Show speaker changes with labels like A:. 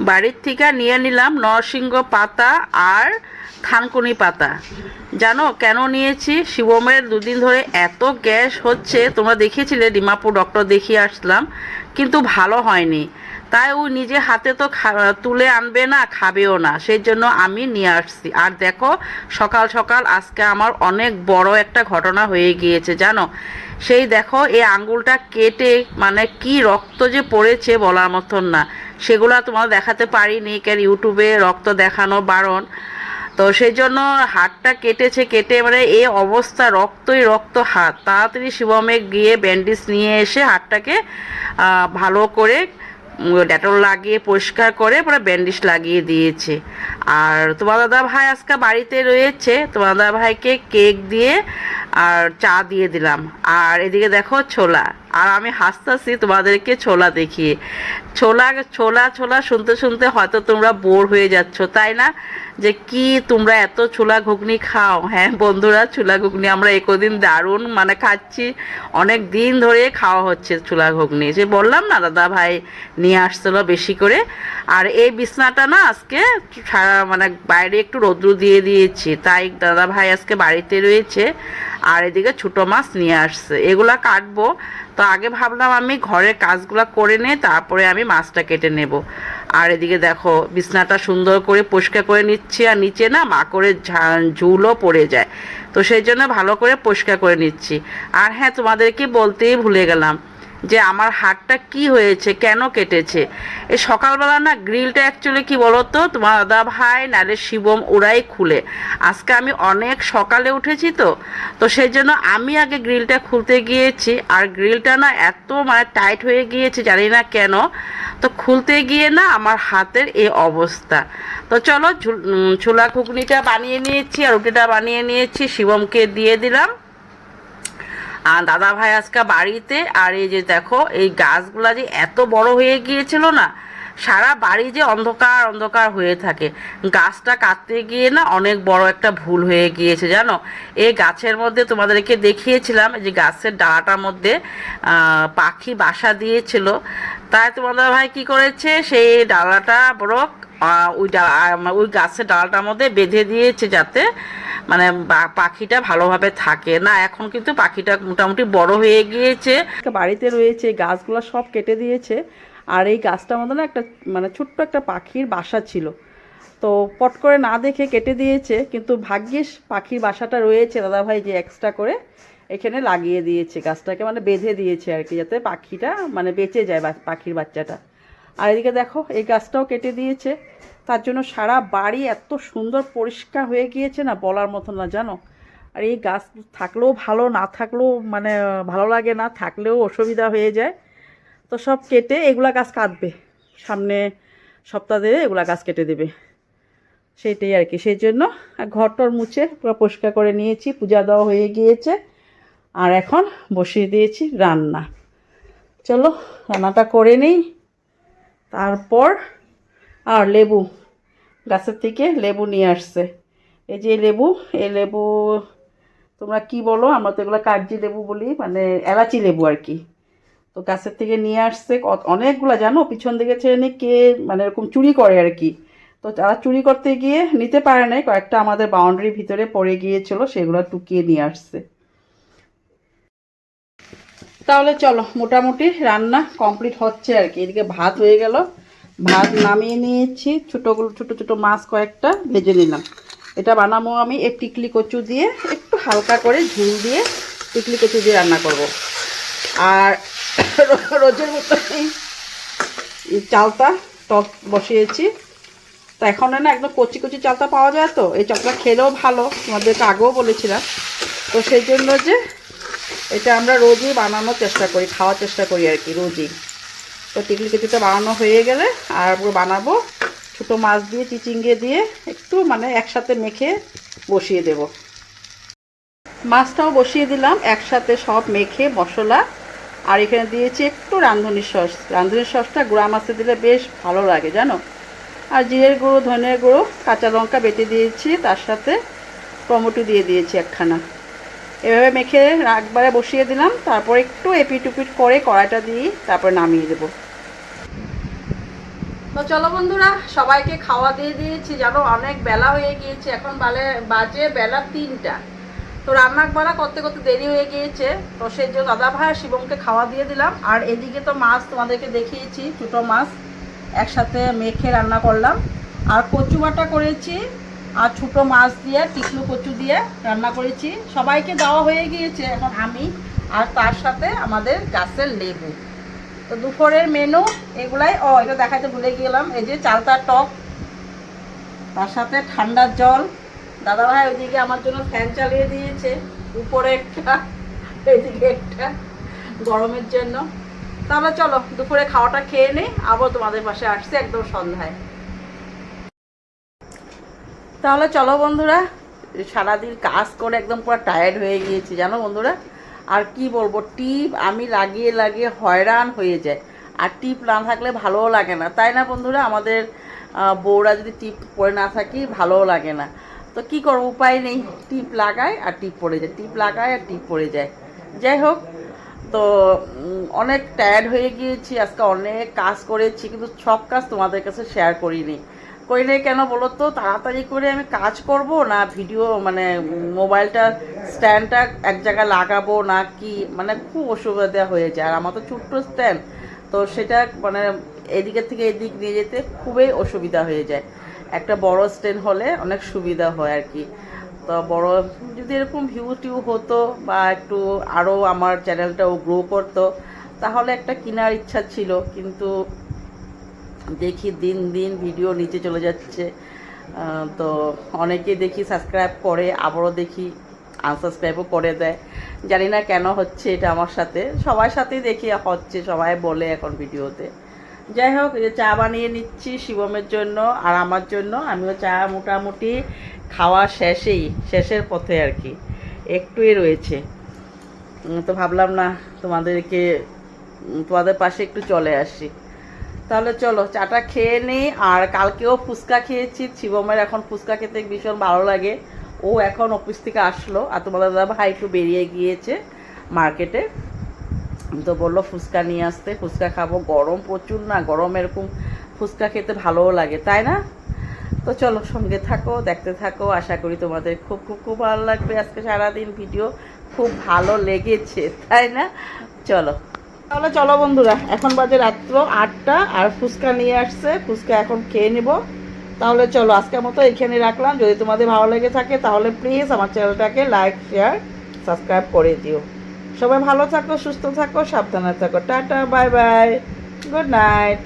A: বাড়ির থেকে নিয়ে নিলাম নরসিংহ পাতা আর থানকুনি পাতা। জানো কেন নিয়েছি? শিবমের দুদিন ধরে এত গ্যাস হচ্ছে, তোমরা দেখিয়েছিলে ডিমাপুর ডক্টর দেখিয়ে আসলাম, কিন্তু ভালো হয়নি। তাই ও নিজে হাতে তো তুলে আনবে না, খাবেও না। সেই জন্য আমি নিয়ে আসছি। আর দেখো, সকাল সকাল আজকে আমার অনেক বড় একটা ঘটনা হয়ে গিয়েছে, জানো? সেই দেখো, এই আঙ্গুলটা কেটে মানে কি রক্ত যে পড়েছে বলার মতন না। সেগুলো তোমার দেখাতে পারিনি, কেন ইউটিউবে রক্ত দেখানো বারণ। তো সেই জন্য হাতটা কেটেছে, কেটে মানে এই অবস্থা, রক্তই রক্ত হাত। তাড়াতাড়ি শিবমে গিয়ে ব্যান্ডেজ নিয়ে এসে হাতটাকে ভালো করে ডেটল লাগিয়ে, পরিষ্কার করে পরে ব্যান্ডেজ লাগিয়ে দিয়েছে। আর তোমার দাদা ভাই আজকে বাড়িতে রয়েছে। তোমার দাদা ভাইকে কেক দিয়ে আর চা দিয়ে দিলাম। আর এদিকে দেখো ছোলা। আর আমি হাসতেছি তোমাদেরকে ছোলা দেখিয়ে ছোলা ছোলা ছোলা শুনতে শুনতে হয়তো তোমরা বোর হয়ে যাচ্ছ, তাই না? যে কি তোমরা এত ছোলা ঘুগনি খাও? হ্যাঁ বন্ধুরা, ছোলা ঘুগনি আমরা একদিন দারুণ মানে খাচ্ছি। অনেক দিন ধরে খাওয়া হচ্ছে ছোলা ঘুগনি। যে বললাম না, দাদা ভাই নিয়ে আসছিল বেশি করে। আর এই বিছনাটা না আজকে সারা মানে বাইরে একটু রৌদ্র দিয়ে দিয়েছি। তাই দাদা ভাই আজকে বাড়িতে রয়েছে। আর এদিকে ছোটো মাছ নিয়ে আসছে। এগুলা কাটবো। তো আগে ভাবলাম আমি ঘরের কাজগুলো করে নিয়ে তারপরে আমি মাছটা কেটে নেব। আর এদিকে দেখো, বিছনাটা সুন্দর করে পরিষ্কার করে নিচ্ছি, আর নিচে না মা করে ঝুলও পড়ে যায়। তো সেই জন্য ভালো করে পরিষ্কার করে নিচ্ছি। আর হ্যাঁ তোমাদেরকে বলতেই ভুলে গেলাম যে আমার হাতটা কি হয়েছে, কেন কেটেছে? এই সকালবেলা না গ্রিলটা অ্যাকচুয়ালি কি বলতো? তোমার দাদা ভাই নালে শিবম ওরাই খুলে। আজকে আমি অনেক সকালে উঠেছি তো তো সেই জন্য আমি আগে গ্রিলটা খুলতে গিয়েছি। আর গ্রিলটা না এত মানে টাইট হয়ে গিয়েছে, জানি না কেন। তো খুলতে গিয়ে না আমার হাতের এই অবস্থা। তো চলো ছোলা ঘুগনিটা বানিয়ে নিয়েছি, আর রুটিটা বানিয়ে নিয়েছি, শিবমকে দিয়ে দিলাম। আর দাদা ভাই আজকে বাড়িতে, আর এই যে দেখো, এই গাছগুলা যে এত বড় হয়ে গিয়েছিল না, সারা বাড়ি যে অন্ধকার অন্ধকার হয়ে থাকে। গাছটা কাটতে গিয়ে না অনেক বড় একটা ভুল হয়ে গিয়েছে, জানো? এই গাছের মধ্যে তোমাদেরকে দেখিয়েছিলাম যে গাছের ডালাটার মধ্যে পাখি বাসা দিয়েছিল। তাই তোমাদের ভাই কি করেছে? সেই ডালাটা বড় ওই ডা- ওই গাছের ডালাটার মধ্যে বেঁধে দিয়েছে যাতে মানে পাখিটা ভালোভাবে থাকে। না, এখন কিন্তু পাখিটা মোটামুটি বড় হয়ে গিয়েছে। বাড়িতে রয়েছে, গাছগুলো সব কেটে দিয়েছে। আর এই গাছটার মধ্যে না একটা মানে ছোট্ট একটা পাখির বাসা ছিল। তো পট করে না দেখে কেটে দিয়েছে, কিন্তু ভাগ্যিস পাখির বাসাটা রয়েছে দাদাভাই যে এক্সট্রা করে এখানে লাগিয়ে দিয়েছে। গাছটাকে মানে বেঁধে দিয়েছে আর কি, যাতে পাখিটা মানে বেঁচে যায় পাখির বাচ্চাটা। আর এদিকে দেখো, এই গাছটাও কেটে দিয়েছে। তার জন্য সারা বাড়ি এত সুন্দর পরিষ্কার হয়ে গিয়েছে না বলার মতো না, জানো? আর এই গাছ থাকলেও ভালো, না থাকলেও মানে ভালো লাগে না, থাকলেও অসুবিধা হয়ে যায়। তো সব কেটে এগুলা গাছ কাটবে। সামনে সপ্তাহ ধরে এগুলা গাছ কেটে দেবে। সেইটাই আর কি, সেই জন্য ঘরটর মুছে পুরো পরিষ্কার করে নিয়েছি, পূজা দেওয়া হয়ে গিয়েছে। আর এখন বসিয়ে দিয়েছি রান্না। চলো, রান্নাটা করে নিই। তারপর আর লেবু গাছের থেকে লেবু নিয়ে আসছে। এই যে লেবু, এই লেবু তোমরা কি বলো? আমরা তো এগুলো কাগজি লেবু বলি মানে এলাচি লেবু আর কি। তো গাছের থেকে নিয়ে আসছে অনেকগুলা, জানো? পিছন দিকে ছেড়ে কে মানে এরকম চুরি করে আর কি। তো তারা চুরি করতে গিয়ে নিতে পারে নাই, কয়েকটা আমাদের বাউন্ডারির ভিতরে পড়ে গিয়েছিল, সেগুলো টুকিয়ে নিয়ে আসছে। তাহলে চলো, মোটামুটি রান্না কমপ্লিট হচ্ছে আর কি। এদিকে ভাত হয়ে গেল। ভাত নামিয়ে নিয়েছি। ছোটোগুলো ছোটো ছোটো মাছ কয়েকটা ভেজে নিলাম। এটা বানাবো আমি এই টিকলি কচু দিয়ে। একটু হালকা করে ঝুল দিয়ে টিকলি কচু দিয়ে রান্না করব। আর রোজের মতো চালটা টক বসিয়েছি। তা এখন না, একদম কচি কচি চালটা পাওয়া যায় তো? এই চালটা খেলেও ভালো। তোমাদেরকে আগেও বলেছিলাম। তো সেই জন্য যে এটা আমরা রোজই বানানোর চেষ্টা করি, খাওয়ার চেষ্টা করি আর কি, রোজই। তো টিকলি কিছুটা বানানো হয়ে গেলে আর বানাবো, ছোটো মাছ দিয়ে, চিচিঙ্গে দিয়ে একটু মানে একসাথে মেখে বসিয়ে দেব। মাছটাও বসিয়ে দিলাম, একসাথে সব মেখে, মশলা, আর এখানে দিয়েছি একটু রাঁধুনি সস। রাঁধুনি সসটা গুঁড়া মাছে দিলে বেশ ভালো লাগে, জানো? আর জিরের গুঁড়ো, ধনের গুঁড়ো, কাঁচা লঙ্কা বেটে দিয়েছি, তার সাথে টমেটো দিয়ে দিয়েছি একখানা। এভাবে মেখে একবারে বসিয়ে দিলাম, তারপর একটু এপিট উপিট করে কড়াইটা দিয়ে তারপর নামিয়ে দেবো। তো চলো বন্ধুরা, সবাইকে খাওয়া দিয়ে দিয়েছি, জানো অনেক বেলা হয়ে গিয়েছে, এখন বালে, বাজে বেলা তিনটা। তো রান্না বাড়া করতে করতে দেরি হয়ে গিয়েছে, তো সেই জন্য দাদা ভাই শিবমকে খাওয়া দিয়ে দিলাম। আর এদিকে তো মাছ তোমাদেরকে দেখিয়েছি, দুটো মাছ একসাথে মেখে রান্না করলাম। আর কচু বাটা করেছি আর ছোটো মাছ দিয়ে, টিকলু কচু দিয়ে রান্না করেছি। সবাইকে দেওয়া হয়ে গিয়েছে এখন আমি আর তার সাথে আমাদের গাছের লেবু। তো দুপুরের মেনু এগুলাই। ও, এটা দেখাতে ভুলে গেলাম। এই যে চালতার টক, তার সাথে ঠান্ডার জল। দাদা ভাই ওইদিকে আমার জন্য ফ্যান চালিয়ে দিয়েছে। উপরে একটা, এদিকে একটা গরমের জন্য। তাহলে চলো, দুপুরে খাওয়াটা খেয়ে নিই আবার তোমাদের পাশে আসছে একদম সন্ধ্যায়। তাহলে চলো বন্ধুরা, সারাদিন কাজ করে একদম পুরো টায়ার্ড হয়ে গিয়েছি, জানো বন্ধুরা? আর কি বলব, টিপ আমি লাগিয়ে লাগিয়ে হয়রান হয়ে যায় আর টিপ না থাকলে ভালোও লাগে না, তাই না বন্ধুরা? আমাদের বউরা যদি টিপ পরে না থাকি, ভালোও লাগে না। তো কি করব, উপায় নেই, টিপ লাগায় আর টিপ পড়ে যায় টিপ লাগায় আর টিপ পড়ে যায় যাই হোক, তো অনেক টায়ার্ড হয়ে গিয়েছি, আজকে অনেক কাজ করেছি, কিন্তু সব কাজ তোমাদের কাছে শেয়ার করিনি। করিনি কেন বলো তো? তাড়াতাড়ি করে আমি কাজ করব না ভিডিও মানে মোবাইলটা স্ট্যান্ডটা এক জায়গায় লাগাবো না কি? মানে খুব অসুবিধা হয়ে যায়। আর আমার তো ছোট্ট স্ট্যান্ড তো সেটা মানে এদিকে থেকে এদিক নিয়ে যেতে খুবই অসুবিধা হয়ে যায়। একটা বড় স্ট্যান্ড হলে অনেক সুবিধা হয় আর কি। তো বড়, যদি এরকম ভিউ টিউ হতো বা একটু আরও আমার চ্যানেলটাও গ্রো করতো, তাহলে একটা কেনার ইচ্ছা ছিল। কিন্তু দেখি দিন দিন ভিডিও নিচে চলে যাচ্ছে। তো অনেকে দেখি সাবস্ক্রাইব করে, আবারও দেখি আনসাবস্ক্রাইবও করে দেয়। জানি না কেন হচ্ছে এটা আমার সাথে। সবার সাথেই দেখি হচ্ছে, সবাই বলে এখন ভিডিওতে। যাই হোক চা বানিয়ে নিচ্ছি শিবমের জন্য আর আমার জন্য। আমিও চা মোটামুটি খাওয়া শেষেই, শেষের পথে আর কি। একটুই রয়েছে। তো ভাবলাম না তোমাদেরকে তোমাদের পাশে একটু চলে আসি। তাহলে চলো, চাটা খেয়ে নিই, আর কালকেও ফুচকা খেয়েছি, শিবমের এখন ফুচকা খেতে ভীষণ ভালো লাগে। ও এখন অফিস থেকে আসলো, আর তোমাদের দাদা ভাই একটু বেরিয়ে গিয়েছে মার্কেটে। তো বলল ফুচকা নিয়ে আসতে, ফুচকা খাব। গরম প্রচুর না, গরম এরকম ফুচকা খেতে ভালোও লাগে, তাই না? তো চলো, সঙ্গে থাকো, দেখতে থাকো। আশা করি তোমাদের খুব খুব খুব ভালো লাগবে আজকে সারাদিন ভিডিও। খুব ভালো লেগেছে, তাই না? চলো। তাহলে চলো বন্ধুরা, এখন বাজে রাত্র আটটা আর ফুচকা নিয়ে আসছে, ফুচকা এখন খেয়ে নেব। তাহলে চলো, আজকের মতো এখানে রাখলাম। যদি তোমাদের ভালো লেগে থাকে, তাহলে প্লিজ আমার চ্যানেলটাকে লাইক শেয়ার সাবস্ক্রাইব করে দিও। সবাই ভালো থাকো, সুস্থ থাকো, সাবধানে থাকো। Tata bye bye good night